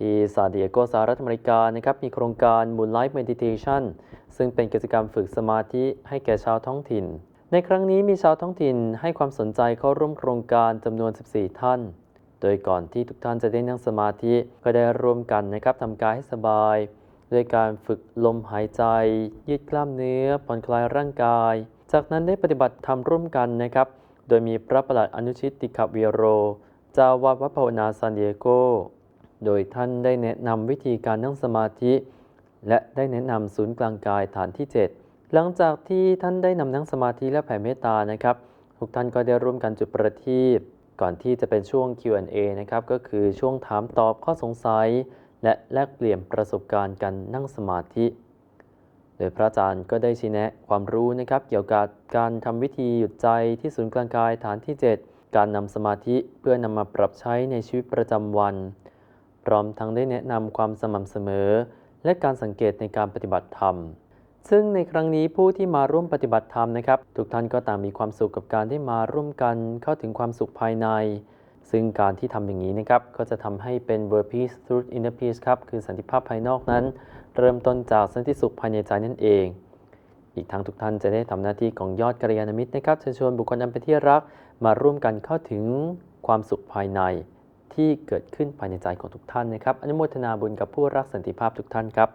ที่ซานดิเอโกสหรัฐอเมริกานะครับมีโครงการ Moonlight Meditation ซึ่งเป็นกิจกรรมฝึกสมาธิให้แก่ชาวท้องถิ่น ในครั้งนี้มีชาวท้องถิ่นให้ความสนใจเข้าร่วมโครงการจำนวน 14 ท่าน โดยก่อนที่ทุกท่านจะได้นั่งสมาธิก็ได้ร่วมกันนะครับทำกายให้สบาย ด้วยการฝึกลมหายใจ ยืดกล้ามเนื้อผ่อนคลายร่างกาย จากนั้นได้ปฏิบัติธรรมร่วมกันนะครับ โดยมีพระประหลัดอนุชิตติขวีโรเจ้าวาดวัดภาวนาซานดิเอโก โดยท่านได้แนะนำวิธีการนั่งสมาธิ และได้แนะนำศูนย์กลางกายฐานที่ 7 หลังจากที่ท่านได้นำนั่งสมาธิและแผ่เมตตานะครับ ทุกท่านก็ได้ร่วมกันจุดประทีปก่อนที่จะเป็นช่วง Q&A นะครับ ก็คือช่วงถามตอบข้อสงสัย และแลกเปลี่ยนประสบการณ์การนั่งสมาธิ โดยพระอาจารย์ก็ได้ชี้แนะความรู้นะครับ เกี่ยวกับการทำวิธีหยุดใจที่ศูนย์กลางกายฐานที่ 7 การนำสมาธิเพื่อนำมาปรับใช้ในชีวิตประจำวัน พร้อมทั้งได้แนะนำความสม่ำเสมอ และการสังเกตในการปฏิบัติธรรม ซึ่งในครั้งนี้ผู้ที่มาร่วมปฏิบัติธรรมนะครับ ทุกท่านก็ต่างมีความสุขกับการได้มาร่วมกันเข้าถึงความสุขภายใน ซึ่งการที่ทำอย่างนี้นะครับก็จะทำให้เป็น world peace through inner peace ครับคือสันติภาพภายนอกนั้น เริ่มต้นจากสันติสุขภายในใจนั่นเองอีกทั้งทุกท่านจะได้ทำหน้าที่ของยอดกัลยาณมิตรนะครับเชิญชวนบุคคลอันเป็นที่รักมาร่วมกันเข้าถึงความสุขภายใน ที่เกิดขึ้นภายในใจของทุกท่านนะครับ อนุโมทนาบุญกับผู้รักสันติภาพทุกท่านครับ